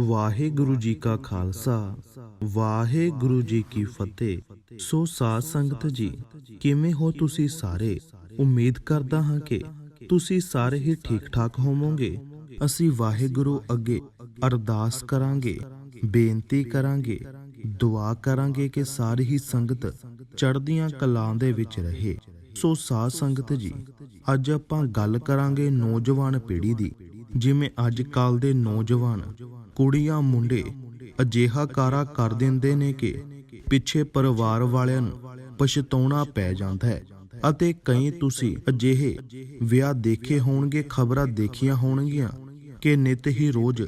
ਵਾਹਿਗੁਰੂ ਜੀ ਕਾ ਖਾਲਸਾ। ਵਾਹਿਗੁਰੂ ਜੀ ਕੀ ਫਤਿਹ। ਸੋ ਸਾਧ ਸੰਗਤ ਜੀ, ਕਿਵੇਂ ਹੋ ਤੁਸੀਂ ਸਾਰੇ? ਉਮੀਦ ਕਰਦਾ ਹਾਂ ਕਿ ਤੁਸੀਂ ਸਾਰੇ ਹੀ ਠੀਕ ਠਾਕ ਹੋਵੋਗੇ। ਅਸੀਂ ਵਾਹਿਗੁਰੂ ਅੱਗੇ ਅਰਦਾਸ ਕਰਾਂਗੇ, ਬੇਨਤੀ ਕਰਾਂਗੇ, ਦੁਆ ਕਰਾਂਗੇ ਕਿ ਸਾਰੀ ਹੀ ਸੰਗਤ ਚੜ੍ਹਦੀਆਂ ਕਲਾਂ ਦੇ ਵਿੱਚ ਰਹੇ। ਸੋ ਸਾਧ ਸੰਗਤ ਜੀ, ਅੱਜ ਆਪਾਂ ਗੱਲ ਕਰਾਂਗੇ ਨੌਜਵਾਨ ਪੀੜ੍ਹੀ ਦੀ, ਜਿਵੇਂ ਅੱਜ ਕੱਲ ਦੇ ਨੌਜਵਾਨ। ਕੁੜੀਆਂ ਮੁੰਡੇ ਅਜਿਹਾ ਕਾਰਾ ਕਰ ਦਿੰਦੇ ਨੇ ਕਿ ਪਿੱਛੇ ਪਰਿਵਾਰ ਵਾਲਿਆਂ ਨੂੰ ਪਛਤਾਉਣਾ ਪੈ ਜਾਂਦਾ ਹੈ। ਅਤੇ ਕਈ ਤੁਸੀਂ ਅਜਿਹੇ ਵਿਆਹ ਦੇਖੇ ਹੋਣਗੇ, ਖਬਰਾਂ ਦੇਖੀਆਂ ਹੋਣਗੀਆਂ ਕਿ ਨਿਤ ਹੀ ਰੋਜ਼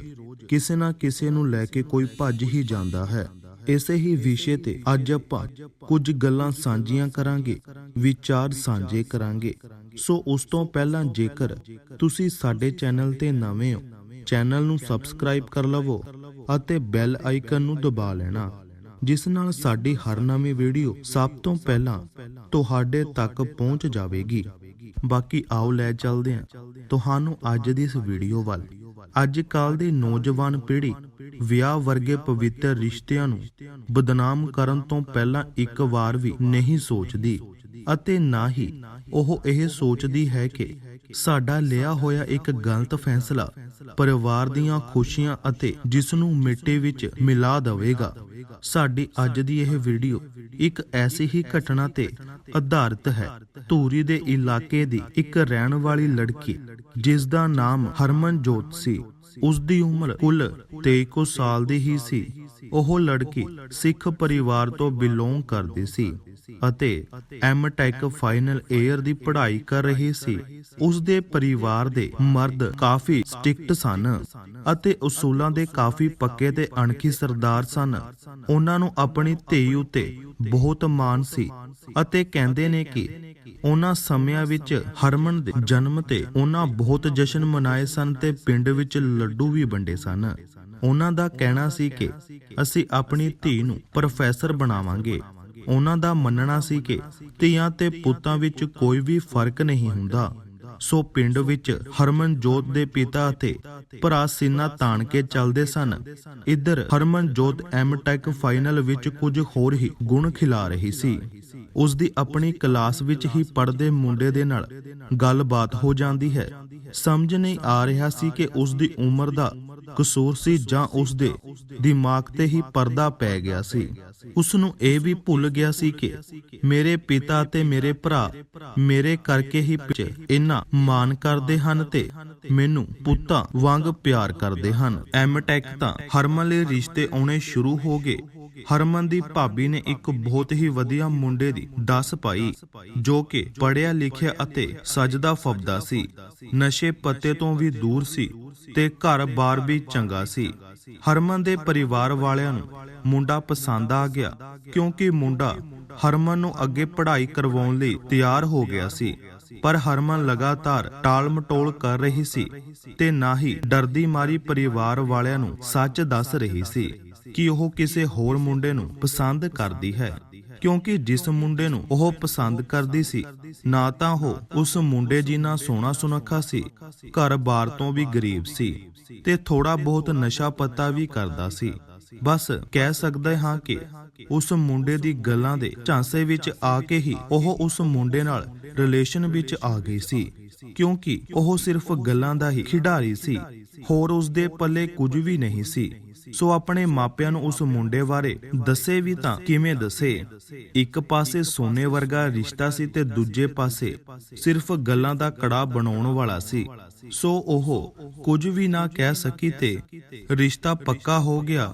ਕਿਸੇ ਨਾ ਕਿਸੇ ਨੂੰ ਲੈ ਕੇ ਕੋਈ ਭੱਜ ਹੀ ਜਾਂਦਾ ਹੈ। ਇਸੇ ਹੀ ਵਿਸ਼ੇ ਤੇ ਅੱਜ ਆਪਾਂ ਕੁਝ ਗੱਲਾਂ ਸਾਂਝੀਆਂ ਕਰਾਂਗੇ, ਵਿਚਾਰ ਸਾਂਝੇ ਕਰਾਂਗੇ। ਸੋ ਉਸ ਤੋਂ ਪਹਿਲਾਂ ਜੇਕਰ ਤੁਸੀਂ ਸਾਡੇ ਚੈਨਲ ਤੇ ਨਵੇਂ ਹੋ ਚੈਨਲ ਨੂੰ ਸਬਸਕ੍ਰਾਈਬ ਕਰ ਲਵੋ ਅਤੇ ਬੈਲ ਆਈਕਨ ਨੂੰ ਦਬਾ ਲੈਣਾ, ਜਿਸ ਨਾਲ ਸਾਡੀ ਹਰ ਨਵੀਂ ਵੀਡੀਓ ਸਭ ਤੋਂ ਪਹਿਲਾਂ ਤੁਹਾਡੇ ਤੱਕ ਪਹੁੰਚ ਜਾਵੇਗੀ। ਬਾਕੀ ਆਓ ਲੈ ਚੱਲਦੇ ਹਾਂ। ਤੁਹਾਨੂੰ ਅੱਜ ਦੀ ਇਸ ਵੀਡੀਓ ਵੱਲ। ਅੱਜ ਕੱਲ ਦੀ ਨੌਜਵਾਨ ਪੀੜ੍ਹੀ ਵਿਆਹ ਵਰਗੇ ਪਵਿੱਤਰ ਰਿਸ਼ਤਿਆਂ ਨੂੰ ਬਦਨਾਮ ਕਰਨ ਤੋਂ ਪਹਿਲਾਂ ਇੱਕ ਵਾਰ ਵੀ ਨਹੀਂ ਸੋਚਦੀ ਅਤੇ ਨਾ ਹੀ ਉਹ ਇਹ ਸੋਚਦੀ ਹੈ ਕਿ ਸਾਡਾ ਲਿਆ ਹੋਇਆ ਇੱਕ ਗਲਤ ਫੈਸਲਾ, ਪਰਿਵਾਰ ਦੀਆਂ ਖੁਸ਼ੀਆਂ ਅਤੇ ਜਿਸ ਨੂੰ ਮਿੱਟੀ ਵਿੱਚ ਮਿਲਾ ਦੇਵੇਗਾ। ਸਾਡੀ ਅੱਜ ਦੀ ਇਹ ਵੀਡੀਓ ਇੱਕ ਐਸੀ ਹੀ ਘਟਨਾ ਤੇ ਆਧਾਰਿਤ ਹੈ। ਧੂਰੀ ਦੇ ਇਲਾਕੇ ਦੀ ਇੱਕ ਰਹਿਣ ਵਾਲੀ ਲੜਕੀ ਜਿਸ ਦਾ ਨਾਮ ਹਰਮਨਜੋਤ ਸੀ ਉਸ ਦੀ ਉਮਰ ਕੁੱਲ 23 ਸਾਲ ਦੀ ਹੀ ਸੀ। ਉਹ ਲੜਕੀ ਸਿੱਖ ਪਰਿਵਾਰ ਤੋਂ ਬਿਲੋਂਗ ਕਰਦੀ ਸੀ। ਅਤੇ ਐਮ ਫਾਈਨਲ ਈਅਰ ਦੀ ਪੜ੍ਹਾਈ ਕਰ ਰਹੀ ਸੀ। ਉਸ ਦੇ ਪਰਿਵਾਰ ਦੇ ਮਰਦ ਕਾਫੀ ਸਟ੍ਰਿਕਟ ਸਨ ਅਤੇ ਉਸੂਲਾਂ ਦੇ ਕਾਫੀ ਪੱਕੇ ਤੇ ਅਣਖੀ ਸਰਦਾਰ ਸਨ। ਉਹਨਾਂ ਨੂੰ ਆਪਣੀ ਧੀ ਉਤੇ ਬਹੁਤ ਮਾਣ ਸੀ ਅਤੇ ਕਹਿੰਦੇ ਨੇ ਕਿ ਉਹਨਾਂ ਸਮਿਆਂ ਵਿੱਚ ਹਰਮਨ ਦੇ ਜਨਮ ਤੇ ਉਹਨਾਂ ਬਹੁਤ ਜਸ਼ਨ ਮਨਾਏ ਸਨ ਤੇ ਪਿੰਡ ਵਿੱਚ ਲੱਡੂ ਵੀ ਵੰਡੇ ਸਨ। ਉਹਨਾਂ ਦਾ ਕਹਿਣਾ ਸੀ ਕਿ ਅਸੀਂ ਆਪਣੀ ਧੀ ਨੂੰ ਪ੍ਰੋਫੈਸਰ ਬਣਾਵਾਂਗੇ। ਉਹਨਾਂ ਦਾ ਮੰਨਣਾ ਸੀ ਕਿ ਧੀਆਂ ਤੇ ਪੁੱਤਾਂ ਵਿੱਚ ਕੋਈ ਵੀ ਫ਼ਰਕ ਨਹੀਂ ਹੁੰਦਾ। ਸੋ ਪਿੰਡ ਵਿੱਚ ਹਰਮਨਜੋਤ ਦੇ ਪਿਤਾ ਅਤੇ ਭਰਾ ਸੀਨਾ ਤਾਣ ਕੇ ਚੱਲਦੇ ਸਨ। ਇੱਧਰ ਹਰਮਨਜੋਤ ਐਮ ਫਾਈਨਲ ਵਿੱਚ ਕੁਝ ਹੋਰ ਹੀ ਗੁਣ ਖਿਲਾ ਰਹੀ ਸੀ। ਉਸ ਦੀ ਆਪਣੀ ਕਲਾਸ ਵਿੱਚ ਹੀ ਪੜ੍ਹਦੇ ਮੁੰਡੇ ਦੇ ਨਾਲ ਗੱਲਬਾਤ ਹੋ ਜਾਂਦੀ ਹੈ। ਸਮਝ ਨਹੀਂ ਆ ਰਿਹਾ ਸੀ ਕਿ ਉਸ ਦੀ ਉਮਰ ਦਾ ਕਸੂਰ ਸੀ ਜਾਂ ਉਸ ਦੇ ਦਿਮਾਗ ਤੇ ਹੀ ਪਰਦਾ ਪੈ ਗਿਆ ਸੀ। ਉਸ ਨੂੰ ਇਹ ਵੀ ਭੁੱਲ ਗਿਆ ਸੀ ਕਿ ਮੇਰੇ ਪਿਤਾ ਤੇ ਮੇਰੇ ਭਰਾ ਮੇਰੇ ਕਰਕੇ ਹੀ ਪਿੱਛੇ ਇੰਨਾ ਮਾਨ ਕਰਦੇ ਹਨ ਤੇ ਮੈਨੂੰ ਪੁੱਤਾਂ ਵਾਂਗ ਪਿਆਰ ਕਰਦੇ ਹਨ। ਐਮ ਤਾਂ ਹਰਮਨ ਲਈ ਰਿਸ਼ਤੇ ਆਉਣੇ ਸ਼ੁਰੂ ਹੋ ਗਏ। ਹਰਮਨ ਦੀ ਭਾਬੀ ਨੇ ਇੱਕ ਬਹੁਤ ਹੀ ਵਧੀਆ ਮੁੰਡੇ ਦੀ ਦੱਸ ਪਾਈ, ਜੋ ਕਿ ਪੜਿਆ ਲਿਖਿਆ ਅਤੇ ਸਜਦਾ ਫਬਦਾ ਸੀ। ਨਸ਼ੇ ਪੱਤੇ ਤੋਂ ਵੀ ਦੂਰ ਸੀ। ਤੇ ਘਰ-ਬਾਰ ਵੀ ਚੰਗਾ ਸੀ। ਹਰਮਨ ਦੇ ਪਰਿਵਾਰ ਵਾਲਿਆਂ ਨੂੰ ਮੁੰਡਾ ਪਸੰਦ ਆ ਗਿਆ ਕਿਉਂਕਿ ਮੁੰਡਾ ਹਰਮਨ ਨੂੰ ਅੱਗੇ ਪੜ੍ਹਾਈ ਕਰਵਾਉਣ ਲਈ ਤਿਆਰ ਹੋ ਗਿਆ ਸੀ। ਪਰ ਹਰਮਨ ਲਗਾਤਾਰ ਟਾਲ-ਮਟੋਲ ਕਰ ਰਹੀ ਸੀ ਤੇ ਨਾ ਹੀ ਡਰਦੀ ਮਾਰੀ ਪਰਿਵਾਰ ਵਾਲਿਆਂ ਨੂੰ ਸੱਚ ਦੱਸ ਰਹੀ ਸੀ ਕਿ ਉਹ ਕਿਸੇ ਹੋਰ ਮੁੰਡੇ ਨੂੰ ਪਸੰਦ ਕਰਦੀ ਹੈ। ਕਿਉਂਕਿ ਜਿਸ ਮੁੰਡੇ ਨੂੰ ਉਹ ਪਸੰਦ ਕਰਦੀ ਸੀ, ਨਾ ਤਾਂ ਉਹ ਉਸ ਮੁੰਡੇ ਜਿੰਨਾ ਸੋਹਣਾ ਸੁਨੱਖਾ ਸੀ ਘਰ-ਬਾਰ ਤੋਂ ਵੀ ਗਰੀਬ ਸੀ ਤੇ ਥੋੜਾ ਬਹੁਤ ਨਸ਼ਾ ਪੱਤਾ ਵੀ ਕਰਦਾ ਸੀ। ਬਸ ਕਹਿ ਸਕਦੇ ਹਾਂ ਕਿ ਉਸ ਮੁੰਡੇ ਦੀ ਗੱਲਾਂ ਦੇ ਝਾਂਸੇ ਵਿੱਚ ਆ ਕੇ ਹੀ ਉਹ ਉਸ ਮੁੰਡੇ ਨਾਲ ਰਿਲੇਸ਼ਨ ਵਿੱਚ ਆ ਗਈ ਸੀ, ਕਿਉਂਕਿ ਉਹ ਸਿਰਫ ਗੱਲਾਂ ਦਾ ਹੀ ਖਿਡਾਰੀ ਸੀ, ਹੋਰ ਉਸ ਦੇ ਪੱਲੇ ਕੁਝ ਵੀ ਨਹੀਂ ਸੀ। ਸੋ ਆਪਣੇ ਮਾਪਿਆਂ ਨੂੰ ਉਸ ਮੁੰਡੇ ਬਾਰੇ ਦੱਸੇ ਵੀ ਤਾਂ ਕਿਵੇਂ ਦੱਸੇ? ਇੱਕ ਪਾਸੇ ਸੋਨੇ ਵਰਗਾ ਰਿਸ਼ਤਾ ਸੀ ਤੇ ਦੂਜੇ ਪਾਸੇ ਸਿਰਫ ਗੱਲਾਂ ਦਾ ਕੜਾ ਬਣਾਉਣ ਵਾਲਾ ਸੀ। ਸੋ ਉਹ ਕੁਝ ਵੀ ਨਾ ਕਹਿ ਸਕੀ ਤੇ ਰਿਸ਼ਤਾ ਪੱਕਾ ਹੋ ਗਿਆ।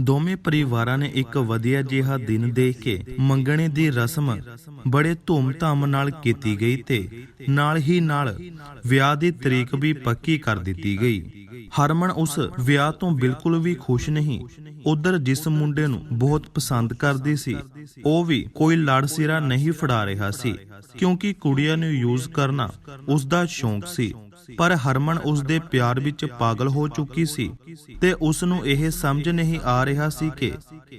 ਦੋਵੇਂ ਪਰਿਵਾਰਾਂ ਨੇ ਇੱਕ ਵਧੀਆ ਜਿਹਾ ਦਿਨ ਦੇਖ ਕੇ ਮੰਗਣੇ ਦੀ ਰਸਮ ਬੜੇ ਧੂਮ-ਧਾਮ ਨਾਲ ਕੀਤੀ ਗਈ ਤੇ ਨਾਲ ਹੀ ਨਾਲ ਵਿਆਹ ਦੀ ਤਰੀਕ ਵੀ ਪੱਕੀ ਕਰ ਦਿੱਤੀ ਗਈ। ਹਰਮਨ ਉਸ ਵਿਆਹ ਤੋਂ ਬਿਲਕੁਲ ਵੀ ਖੁਸ਼ ਨਹੀਂ। ਉਧਰ ਜਿਸ ਮੁੰਡੇ ਨੂੰ ਬਹੁਤ ਪਸੰਦ ਕਰਦੀ ਸੀ, ਉਹ ਵੀ ਕੋਈ ਲੜ ਸਿਰਾ ਨਹੀਂ ਫੜਾ ਰਿਹਾ ਸੀ, ਕਿਉਂਕਿ ਕੁੜੀਆਂ ਨੂੰ ਯੂਜ਼ ਕਰਨਾ ਉਸ ਦਾ ਸ਼ੌਂਕ ਸੀ। ਪਰ ਹਰਮਨ ਉਸ ਦੇ ਪਿਆਰ ਵਿੱਚ ਪਾਗਲ ਹੋ ਚੁੱਕੀ ਸੀ ਤੇ ਉਸ ਨੂੰ ਇਹ ਸਮਝ ਨਹੀਂ ਆ ਰਿਹਾ ਸੀ ਕਿ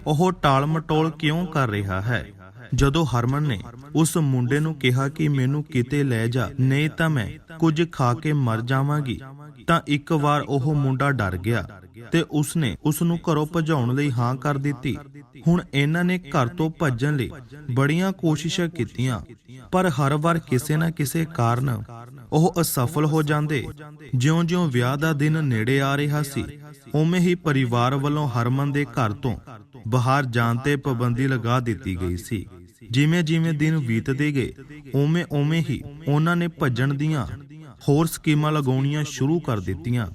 ਉਹ ਟਾਲ-ਮਟੋਲ ਕਿਉਂ ਕਰ ਰਿਹਾ ਹੈ। ਜਦੋਂ ਹਰਮਨ ਨੇ ਉਸ ਮੁੰਡੇ ਨੂੰ ਕਿਹਾ ਕਿ ਮੈਨੂੰ ਕਿਤੇ ਲੈ ਜਾ, ਨਹੀਂ ਤਾਂ ਮੈਂ ਕੁਝ ਖਾ ਕੇ ਮਰ ਜਾਵਾਂਗੀ ਤਾਂ ਇੱਕ ਵਾਰ ਉਹ ਮੁੰਡਾ ਡਰ ਗਿਆ ਤੇ ਉਸਨੇ ਉਸ ਨੂੰ ਘਰੋਂ ਭਜਾਉਣ ਲਈ ਹਾਂ ਕਰ ਦਿੱਤੀ। ਹੁਣ ਇਹਨਾਂ ਨੇ ਘਰ ਤੋਂ ਭੱਜਣ ਲਈ ਬੜੀਆਂ ਕੋਸ਼ਿਸ਼ਾਂ ਕੀਤੀਆਂ, ਪਰ ਹਰ ਵਾਰ ਕਿਸੇ ਨਾ ਕਿਸੇ ਕਾਰਨ ਉਹ ਅਸਫਲ ਹੋ ਜਾਂਦੇ। ਜਿਉਂ-ਜਿਉਂ ਵਿਆਹ ਦਾ ਦਿਨ ਨੇੜੇ ਆ ਰਿਹਾ ਸੀ, ਉਵੇਂ ਹੀ ਪਰਿਵਾਰ ਵੱਲੋਂ ਹਰਮਨ ਦੇ ਘਰ ਤੋਂ ਬਾਹਰ ਜਾਣ ਤੇ ਪਾਬੰਦੀ ਲਗਾ ਦਿੱਤੀ ਗਈ ਸੀ। ਜਿਵੇਂ-ਜਿਵੇਂ ਦਿਨ ਬੀਤਦੇ ਗਏ, ਉਵੇਂ-ਉਵੇਂ ਹੀ ਉਹਨਾਂ ਨੇ ਭੱਜਣ ਦੀਆਂ ਹੋਰ ਸਕੀਮਾਂ ਲਗਾਉਣੀਆਂ ਸ਼ੁਰੂ ਕਰ ਦਿੱਤੀਆਂ।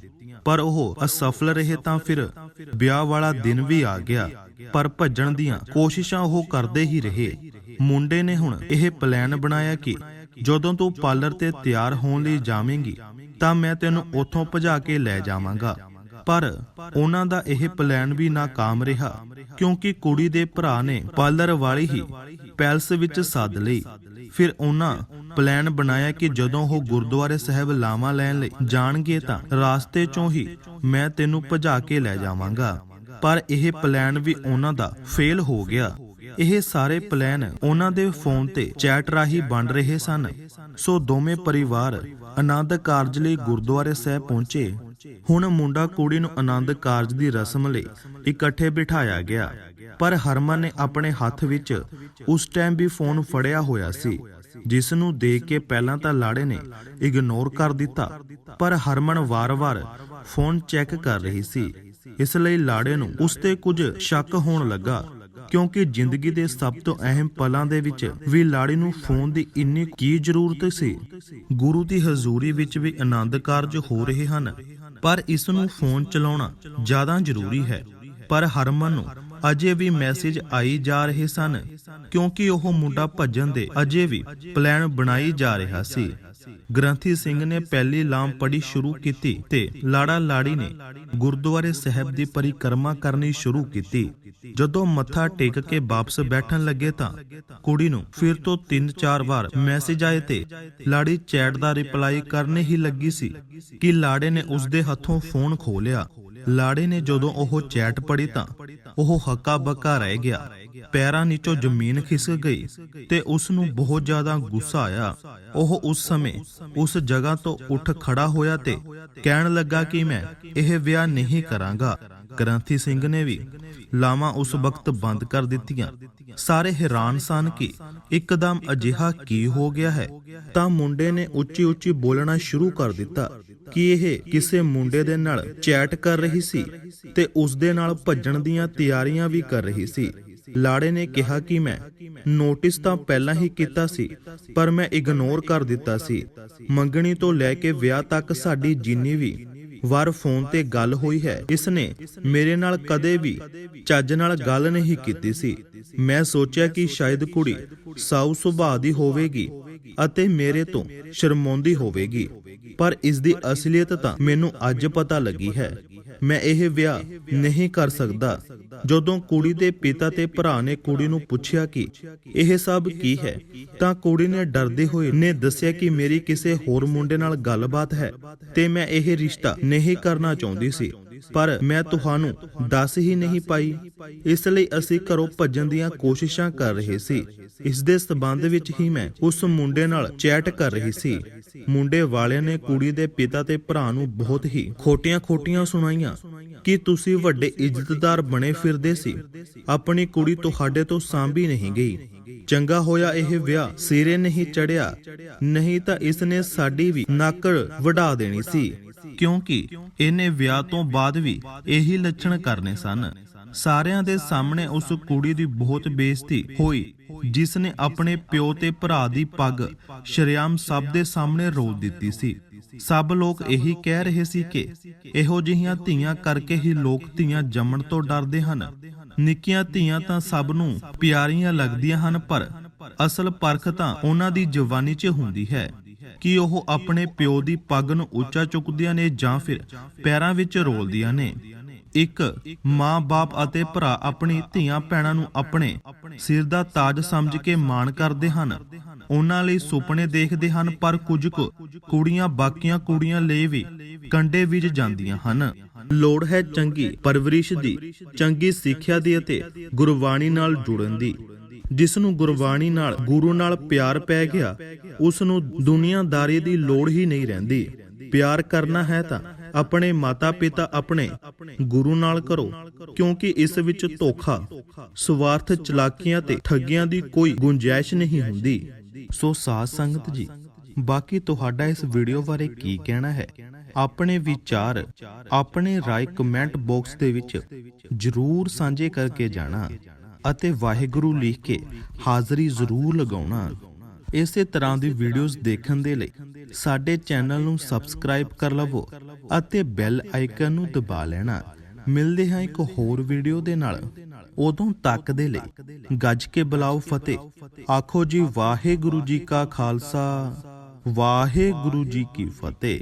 ਪਰ ਉਹ ਅਸਫਲ ਰਹੇ ਤਾਂ ਫਿਰ ਵਿਆਹ ਵਾਲਾ ਦਿਨ ਵੀ ਆ ਗਿਆ। ਪਰ ਭੱਜਣ ਦੀਆਂ ਕੋਸ਼ਿਸ਼ਾਂ ਉਹ ਕਰਦੇ ਹੀ ਰਹੇ। ਮੁੰਡੇ ਨੇ ਹੁਣ ਇਹ ਪਲਾਨ ਬਣਾਇਆ ਕਿ ਜਦੋਂ ਤੂੰ ਪਾਰਲਰ ਤੇ ਤਿਆਰ ਹੋਣ ਲਈ ਜਾਵੇਂਗੀ, ਤਾਂ ਮੈਂ ਤੈਨੂੰ ਉੱਥੋਂ ਭਜਾ ਕੇ ਲੈ ਜਾਵਾਂਗਾ। ਪਰ ਉਹਨਾਂ ਦਾ ਇਹ ਪਲਾਨ ਵੀ ناکਾਮ ਰਿਹਾ, ਕਿਉਂਕਿ ਕੁੜੀ ਦੇ ਭਰਾ ਨੇ ਪਾਰਲਰ ਵਾਲੀ ਹੀ ਪੈਲਸ ਵਿੱਚ ਸੱਦ ਲਈ। ਫਿਰ ਉਹਨਾਂ ਪਲਾਨ ਬਣਾਇਆ ਕਿ ਜਦੋਂ ਉਹ ਗੁਰਦੁਆਰੇ ਸਾਹਿਬ ਲਾਵਾਂ ਲੈਣ ਲਈ ਜਾਣਗੇ ਤਾਂ ਰਾਸਤੇ 'ਚੋਂ ਹੀ ਮੈਂ ਤੈਨੂੰ ਭਜਾ ਕੇ ਲੈ ਜਾਵਾਂਗਾ। ਪਰ ਇਹ ਪਲਾਨ ਵੀ ਉਹਨਾਂ ਦਾ ਫੇਲ ਹੋ ਗਿਆ। ਇਹ ਸਾਰੇ ਪਲਾਨ ਉਹਨਾਂ ਦੇ ਫੋਨ ਤੇ ਚੈਟ ਰਾਹੀਂ ਬਣ ਰਹੇ ਸਨ। ਸੋ ਦੋਵੇਂ ਪਰਿਵਾਰ ਆਨੰਦ ਕਾਰਜ ਲਈ ਗੁਰਦੁਆਰੇ ਸਾਹਿਬ ਪਹੁੰਚੇ। ਹੁਣ ਮੁੰਡਾ ਕੁੜੀ ਨੂੰ ਆਨੰਦ ਕਾਰਜ ਦੀ ਰਸਮ ਲਈ ਇਕੱਠੇ ਬਿਠਾਇਆ ਗਿਆ। ਪਰ ਹਰਮਨ ਨੇ ਆਪਣੇ ਹੱਥ ਵਿੱਚ ਉਸ ਟਾਈਮ ਵੀ ਫੋਨ ਫੜਿਆ ਹੋਇਆ ਸੀ। ਜਿਸ ਨੂੰ ਦੇਖ ਕੇ ਪਹਿਲਾਂ ਤਾਂ ਲਾੜੇ ਨੇ ਇਗਨੋਰ ਕਰ ਦਿੱਤਾ, ਪਰ ਹਰਮਨ ਵਾਰ-ਵਾਰ ਫੋਨ ਚੈੱਕ ਕਰ ਰਹੀ ਸੀ। ਇਸ ਲਈ ਲਾੜੇ ਨੂੰ ਉਸ ਤੇ ਕੁਝ ਸ਼ੱਕ ਹੋਣ ਲੱਗਾ, ਕਿਉਂਕਿ ਜ਼ਿੰਦਗੀ ਦੇ ਸਭ ਤੋਂ ਅਹਿਮ ਪਲਾਂ ਦੇ ਵਿੱਚ ਵੀ ਲਾੜੀ ਨੂੰ ਫੋਨ ਦੀ ਇੰਨੀ ਕੀ ਜ਼ਰੂਰਤ ਸੀ। ਗੁਰੂ ਦੀ ਹਜ਼ੂਰੀ ਵਿੱਚ ਵੀ ਆਨੰਦ ਕਾਰਜ ਹੋ ਰਹੇ ਹਨ, ਪਰ ਇਸ ਨੂੰ ਫੋਨ ਚਲਾਉਣਾ ਜ਼ਿਆਦਾ ਜ਼ਰੂਰੀ ਹੈ। ਪਰ ਹਰਮਨ ਨੂੰ ਅਜੇ ਵੀ ਮੈਸੇਜ ਆਈ ਜਾ ਰਹੇ ਸਨ, ਕਿਉਂਕਿ ਉਹ ਮੁੰਡਾ ਭੱਜਣ ਦੇ ਅਜੇ ਵੀ ਪਲਾਨ ਬਣਾਈ ਜਾ ਰਿਹਾ ਸੀ। ਗ੍ਰੰਥੀ ਸਿੰਘ ਨੇ ਪਹਿਲੀ ਲਾਮ ਪੜੀ ਸ਼ੁਰੂ ਕੀਤੀ ਤੇ ਲਾੜਾ ਲਾੜੀ ਨੇ ਗੁਰਦੁਆਰੇ ਸਾਹਿਬ ਦੀ ਪਰਿਕਰਮਾ ਕਰਨੀ ਸ਼ੁਰੂ ਕੀਤੀ। ਜਦੋਂ ਮੱਥਾ ਟੇਕ ਕੇ ਵਾਪਸ ਬੈਠਣ ਲੱਗੇ ਤਾਂ ਕੁੜੀ ਨੂੰ ਫਿਰ ਤੋਂ 3-4 ਵਾਰ ਮੈਸੇਜ ਆਏ ਤੇ ਲਾੜੀ ਚੈਟ ਦਾ ਰਿਪਲਾਈ ਕਰਨੇ ਹੀ ਲੱਗੀ ਸੀ ਕਿ ਲਾੜੇ ਨੇ ਉਸ ਦੇ ਹੱਥੋਂ ਫੋਨ ਖੋ ਲਿਆ। ਲਾੜੇ ਨੇ ਜਦੋਂ ਉਹ ਚੈਟ ਪੜੀ ਤਾਂ ਉਹ ਹੱਕਾ ਬੱਕਾ ਰਹਿ ਗਿਆ। ਪੈਰਾਂ ਨੀਚੋਂ ਜ਼ਮੀਨ ਖਿਸਕ ਗਈ ਤੇ ਉਸ ਨੂੰ ਬਹੁਤ ਜ਼ਿਆਦਾ ਗੁੱਸਾ ਆਇਆ। ਉਹ ਉਸ ਸਮੇਂ ਉਸ ਜਗ੍ਹਾ ਤੋਂ ਉੱਠ ਖੜਾ ਹੋਇਆ ਤੇ ਕਹਿਣ ਲੱਗਾ ਕਿ ਮੈਂ ਇਹ ਵਿਆਹ ਨਹੀਂ ਕਰਾਂਗਾ। ਗ੍ਰੰਥੀ ਸਿੰਘ ਨੇ ਵੀ ਲਾਵਾਂ ਉਸ ਵਕਤ ਬੰਦ ਕਰ ਦਿੱਤੀਆਂ। ਸਾਰੇ ਹੈਰਾਨ ਸਨ ਕਿ ਇੱਕਦਮ ਅਜਿਹਾ ਕੀ ਹੋ ਗਿਆ ਹੈ। ਤਾਂ ਮੁੰਡੇ ਨੇ ਉੱਚੀ ਉੱਚੀ ਬੋਲਣਾ ਸ਼ੁਰੂ ਕਰ ਦਿੱਤਾ ਕਿ ਇਹ ਕਿਸੇ ਮੁੰਡੇ ਦੇ ਨਾਲ ਚੈਟ ਕਰ ਰਹੀ ਸੀ ਤੇ ਉਸ ਦੇ ਨਾਲ ਭੱਜਣ ਦੀਆਂ ਤਿਆਰੀਆਂ ਵੀ ਕਰ ਰਹੀ ਸੀ। ਲਾੜੇ ਨੇ ਕਿਹਾ ਕਿ ਮੈਂ ਨੋਟਿਸ ਤਾਂ ਪਹਿਲਾਂ ਹੀ ਕੀਤਾ ਸੀ, ਪਰ ਮੈਂ ਇਗਨੋਰ ਕਰ ਦਿੱਤਾ ਸੀ। ਮੰਗਣੀ ਤੋਂ ਲੈ ਕੇ ਵਿਆਹ ਤੱਕ ਸਾਡੀ ਜਿੰਨੀ ਵੀ ਵਾਰ ਫੋਨ ਤੇ ਗੱਲ ਹੋਈ ਹੈ। ਇਸ ਨੇ ਮੇਰੇ ਨਾਲ ਕਦੇ ਵੀ ਚੱਜ ਨਾਲ ਗੱਲ ਨਹੀਂ ਕੀਤੀ ਸੀ। ਮੈਂ ਸੋਚਿਆ ਕਿ ਸ਼ਾਇਦ ਕੁੜੀ ਸਾਊ ਸੁਭਾਅ ਦੀ ਹੋਵੇਗੀ ਅਤੇ ਮੇਰੇ ਤੋਂ ਸ਼ਰਮਾਉਂਦੀ ਹੋਵੇਗੀ। ਪਰ ਇਸ ਦੀ ਅਸਲੀਅਤ ਤਾਂ ਮੈਨੂੰ ਅੱਜ ਪਤਾ ਲੱਗੀ ਹੈ। ਮੈਂ ਇਹ ਵਿਆਹ ਨਹੀਂ ਕਰ ਸਕਦਾ। ਜਦੋਂ ਕੁੜੀ ਦੇ ਪਿਤਾ ਤੇ ਭਰਾ ਨੇ ਕੁੜੀ ਨੂੰ ਪੁੱਛਿਆ ਕਿ ਇਹ ਸਭ ਕੀ ਹੈ, ਤਾਂ ਕੁੜੀ ਨੇ ਡਰਦੇ ਹੋਏ ਨੇ ਦੱਸਿਆ ਕਿ ਮੇਰੀ ਕਿਸੇ ਹੋਰ ਮੁੰਡੇ ਨਾਲ ਗੱਲਬਾਤ ਹੈ ਤੇ ਮੈਂ ਇਹ ਰਿਸ਼ਤਾ ਨਹੀਂ ਕਰਨਾ ਚਾਹੁੰਦੀ ਸੀ, ਪਰ ਮੈਂ ਤੁਹਾਨੂੰ ਦੱਸ ਹੀ ਨਹੀਂ ਪਾਈ। ਇਸ ਲਈ ਅਸੀਂ ਘਰੋਂ ਭੱਜਣ ਦੀਆਂ ਕੋਸ਼ਿਸ਼ਾਂ ਕਰ ਰਹੇ ਸੀ। ਇਸ ਦੇ ਸਬੰਧ ਵਿੱਚ ਹੀ ਮੈਂ ਉਸ ਮੁੰਡੇ ਨਾਲ ਚੈਟ ਕਰ ਰਹੀ ਸੀ। ਮੁੰਡੇ ਵਾਲਿਆਂ ਨੇ ਕੁੜੀ ਦੇ ਪਿਤਾ ਤੇ ਭਰਾ ਨੂੰ ਬਹੁਤ ਹੀ ਖੋਟੀਆਂ-ਖੋਟੀਆਂ ਸੁਣਾਈਆਂ। ਕਿ ਤੁਸੀਂ ਵੱਡੇ ਇੱਜ਼ਤਦਾਰ ਬਣੇ ਫਿਰਦੇ ਸੀ। ਆਪਣੀ ਕੁੜੀ ਤੁਹਾਡੇ ਤੋਂ ਸਾਂਭੀ ਨਹੀਂ ਗਈ। ਚੰਗਾ ਹੋਇਆ ਇਹ ਵਿਆਹ। ਸਿਰੇ ਨਹੀਂ ਚੜਿਆ। ਨਹੀਂ ਤਾਂ ਇਸ ਨੇ ਸਾਡੀ ਵੀ ਨੱਕ ਵਢਾ ਦੇਣੀ ਸੀ। ਕਿਉਂਕਿ ਇਹਨੇ ਵਿਆਹ ਤੋਂ ਬਾਅਦ ਵੀ ਇਹੀ ਲੱਛਣ ਕਰਨੇ ਸਨ। ਸਾਰਿਆਂ ਦੇ ਸਾਹਮਣੇ ਉਸ ਕੁੜੀ ਦੀ ਬਹੁਤ ਬੇਇੱਜ਼ਤੀ ਹੋਈ ਜਿਸ ਨੇ ਆਪਣੇ ਪਿਓ ਤੇ ਭਰਾ ਦੀ ਪੱਗ ਸ਼ਰਿਆਮ ਸਭ ਦੇ ਸਾਹਮਣੇ ਰੋਲ ਦਿੱਤੀ ਸੀ। ਸਭ ਲੋਕ ਇਹੀ ਕਹਿ ਰਹੇ ਸੀ ਕਿ ਇਹੋ ਜਿਹੀਆਂ ਧੀਆਂ ਕਰਕੇ ਹੀ ਲੋਕ ਧੀਆਂ ਜੰਮਣ ਤੋਂ ਡਰਦੇ ਹਨ। ਨਿੱਕੀਆਂ ਧੀਆਂ ਤਾਂ ਸਭ ਨੂੰ ਪਿਆਰੀਆਂ ਲੱਗਦੀਆਂ ਹਨ, ਪਰ ਅਸਲ ਪਰਖ ਤਾਂ ਉਹਨਾਂ ਦੀ ਜਵਾਨੀ 'ਚ ਹੁੰਦੀ ਹੈ। ਕਿ ਉਹ ਆਪਣੇ ਪਿਓ ਦੀ ਪੱਗ ਨੂੰ ਉੱਚਾ ਚੁੱਕਦੀਆਂ ਨੇ ਜਾਂ ਫਿਰ ਪੈਰਾਂ ਵਿੱਚ ਰੋਲਦੀਆਂ ਨੇ? ਇੱਕ ਮਾਂ-ਬਾਪ ਅਤੇ ਭਰਾ ਆਪਣੀ ਧੀਆਂ ਭੈਣਾਂ ਨੂੰ ਆਪਣੇ ਸਿਰ ਦਾ ਤਾਜ ਸਮਝ ਕੇ ਮਾਣ ਕਰਦੇ ਹਨ। ਉਹਨਾਂ ਲਈ ਸੁਪਨੇ ਦੇਖਦੇ ਹਨ, ਪਰ ਕੁਝ ਕੁ ਕੁੜੀਆਂ ਬਾਕੀਆਂ ਕੁੜੀਆਂ ਲਈ ਵੀ ਕੰਡੇ ਵਿੱਚ ਜਾਂਦੀਆਂ ਹਨ। ਲੋੜ ਹੈ ਚੰਗੀ ਪਰਵਰਿਸ਼ ਦੀ, ਚੰਗੀ ਸਿੱਖਿਆ ਦੀ ਅਤੇ ਗੁਰਬਾਣੀ ਨਾਲ ਜੁੜਨ ਦੀ। ਜਿਸ ਨੂੰ ਗੁਰਬਾਣੀ ਨਾਲ, ਗੁਰੂ ਨਾਲ ਪਿਆਰ ਪੈ ਗਿਆ ਉਸ ਨੂੰ ਦੁਨੀਆਦਾਰੀ ਦੀ ਲੋੜ ਹੀ ਨਹੀਂ ਰਹਿੰਦੀ। ਪਿਆਰ ਕਰਨਾ ਹੈ ਤਾਂ ਆਪਣੇ ਮਾਤਾ-ਪਿਤਾ ਆਪਣੇ ਗੁਰੂ ਨਾਲ ਕਰੋ, ਕਿਉਂਕਿ ਇਸ ਵਿੱਚ ਧੋਖਾ, ਸਵਾਰਥ ਚਲਾਕੀਆਂ ਤੇ ਠੱਗੀਆਂ ਦੀ ਕੋਈ ਗੁੰਜਾਇਸ਼ ਨਹੀਂ ਹੁੰਦੀ। ਸੋ ਸਾਧ ਸੰਗਤ ਜੀ, ਬਾਕੀ ਤੁਹਾਡਾ ਇਸ ਵੀਡੀਓ ਬਾਰੇ ਕੀ ਕਹਿਣਾ ਹੈ? ਆਪਣੇ ਵਿਚਾਰ, ਆਪਣੇ ਰਾਏ ਕਮੈਂਟ ਬਾਕਸ ਦੇ ਵਿੱਚ ਜਰੂਰ ਸਾਂਝੇ ਕਰਕੇ ਜਾਣਾ ਅਤੇ ਵਾਹਿਗੁਰੂ ਲਿਖ ਕੇ ਹਾਜ਼ਰੀ ਜ਼ਰੂਰ ਲਗਾਉਣਾ। ਇਸੇ ਤਰ੍ਹਾਂ ਦੀ ਵੀਡੀਓਜ਼ ਦੇਖਣ ਦੇ ਲਈ ਸਾਡੇ ਚੈਨਲ ਨੂੰ ਸਬਸਕ੍ਰਾਈਬ ਕਰ ਲਵੋ ਅਤੇ ਬੈਲ ਆਈਕਨ ਨੂੰ ਦਬਾ ਲੈਣਾ। ਮਿਲਦੇ ਹਾਂ ਇੱਕ ਹੋਰ ਵੀਡੀਓ ਦੇ ਨਾਲ। ਉਦੋਂ ਤੱਕ ਦੇ ਲਈ ਗੱਜ ਕੇ ਬੁਲਾਓ ਫਤਿਹ। ਆਖੋ ਜੀ, ਵਾਹਿਗੁਰੂ ਜੀ ਕਾ ਖਾਲਸਾ, ਵਾਹਿਗੁਰੂ ਜੀ ਕੀ ਫਤਿਹ।